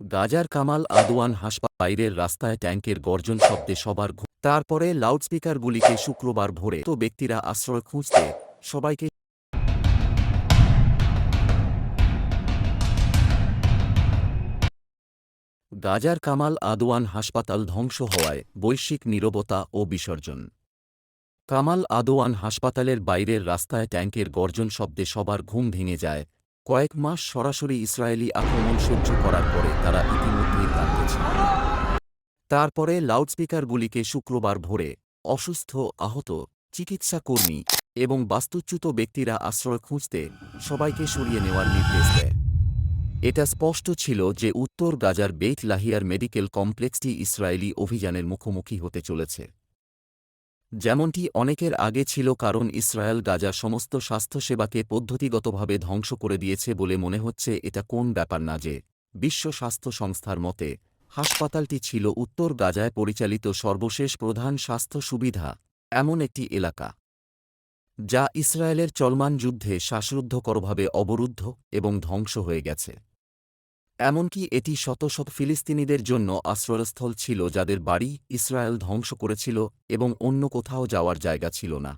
গাজার কামাল আদওয়ান হাসপাতাল বাইরের রাস্তায় ট্যাঙ্কের গর্জন শব্দে সবার তারপরে লাউডস্পিকারগুলিকে শুক্রবার ভোরে তো ব্যক্তিরা আশ্রয় খুঁজতে সবাইকে গাজার কামাল আদওয়ান হাসপাতাল ধ্বংস হওয়ায় বৈশ্বিক নীরবতা ও বিসর্জন। কামাল আদওয়ান হাসপাতালের বাইরের রাস্তায় ট্যাঙ্কের গর্জন শব্দে সবার ঘুম ভেঙে যায় কয়েক মাস সরাসরি ইসরায়েলি আক্রমণ সহ্য করার পরে তারা ইতিমধ্যেই ক্লান্ত তারপরে লাউডস্পিকারগুলিকে শুক্রবার ভোরে অসুস্থ, আহত চিকিৎসা কর্মী এবং বাস্তুচ্যুত ব্যক্তিরা আশ্রয় খুঁজতে সবাইকে সরিয়ে নেওয়ার নির্দেশ দেয়। এটা স্পষ্ট ছিল যে উত্তর গাজার বেইট লাহিয়ার মেডিকেল কমপ্লেক্সটি ইসরায়েলি অভিযানের মুখোমুখি হতে চলেছে। যেমনটি অনেকের আগে ছিল কারণ ইসরায়েল গাজা সমস্ত স্বাস্থ্যসেবাকে পদ্ধতিগতভাবে ধ্বংস করে দিয়েছে বলে মনে হচ্ছে এটা কোন ব্যাপার না যে বিশ্ব স্বাস্থ্য সংস্থার মতে, হাসপাতালটি ছিল উত্তর গাজায় পরিচালিত সর্বশেষ প্রধান স্বাস্থ্য সুবিধা, এমন একটি এলাকা, যা ইসরায়েলের চলমান যুদ্ধে শ্বাসরুদ্ধকরভাবে অবরুদ্ধ এবং ধ্বংস হয়ে গেছে। এমনকি এটি শত শত ফিলিস্তিনিদের জন্য আশ্রয়স্থল ছিল যাদের বাড়ি ইসরায়েল ধ্বংস করেছিল এবং অন্য কোথাও যাওয়ার জায়গা ছিল না।